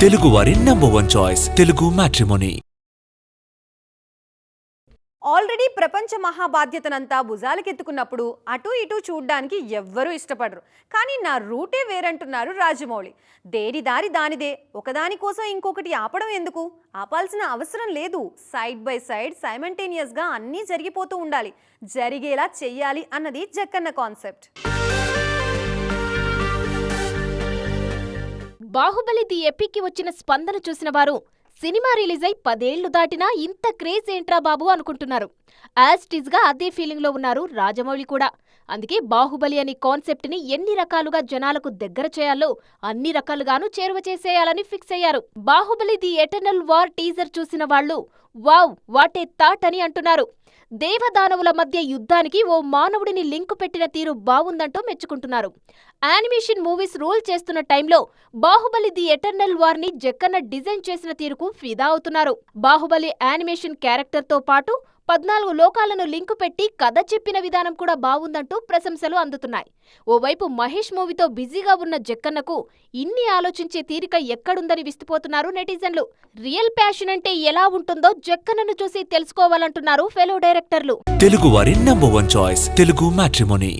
తెలుగువారి number one choice Telugu matrimony already ప్రపంచ మహాబాధ్యతనంతా భుజాలకెత్తుకున్నప్పుడు అటు ఇటు చూడ్డానికి ఎవ్వరూ ఇష్టపడరు. కానీ నా రూటే వేరంటున్నారు రాజమౌళి. దేని దారి దానిదే. ఒకదాని కోసం ఇంకొకటి ఆపడం ఎందుకు? ఆపాల్సిన అవసరం లేదు. సైడ్ బై సైడ్ సైమంటేనియస్గా అన్నీ జరిగిపోతూ ఉండాలి. జరిగేలా చెయ్యాలి అన్నది జక్కన్న కాన్సెప్ట్ బాహుబలి ది ఎపిక్కి వచ్చిన స్పందన చూసిన వారు సినిమా రిలీజ్ అయి పదేళ్ళు దాటినా ఇంత క్రేజ్ ఏంట్రా బాబు అనుకుంటున్నారు. యాజ్గా అదే ఫీలింగ్లో ఉన్నారు రాజమౌళి కూడా. అందుకే బాహుబలి అనే కాన్సెప్ట్ని ఎన్ని రకాలుగా జనాలకు దగ్గర చేయాలో అన్ని రకాలుగాను చేరువ చేసేయాలని ఫిక్స్ అయ్యారు. Baahubali the eternal war teaser చూసిన వాళ్ళు వావ్ వాటే థాట్ అని అంటున్నారు. దేవదానవుల మధ్య యుద్ధానికి ఓ మానవుడిని లింకు పెట్టిన తీరు బాగుందంటూ మెచ్చుకుంటున్నారు. యానిమేషన్ మూవీస్ రూల్ చేస్తున్న టైంలో బాహుబలి ది ఎటర్నల్ వార్ని జక్కన్న డిజైన్ చేసిన తీరుకు ఫిదా అవుతున్నారు. బాహుబలి యానిమేషన్ క్యారెక్టర్తో పాటు పద్నాలుగు లోకాలను లింకు పెట్టి కథ చెప్పిన విధానం కూడా బాగుందంటూ ప్రశంసలు అందుతున్నాయి. ఓవైపు మహేష్ మూవీతో బిజీగా ఉన్న జక్కన్నకు ఇన్ని ఆలోచించే తీరిక ఎక్కడుందని విస్తుపోతున్నారు నెటిజన్లు. రియల్ ప్యాషన్ అంటే ఎలా ఉంటుందో జక్కన్నను చూసి తెలుసుకోవాలంటున్నారు ఫెలో డైరెక్టర్లు. తెలుగువారి number one choice Telugu matrimony.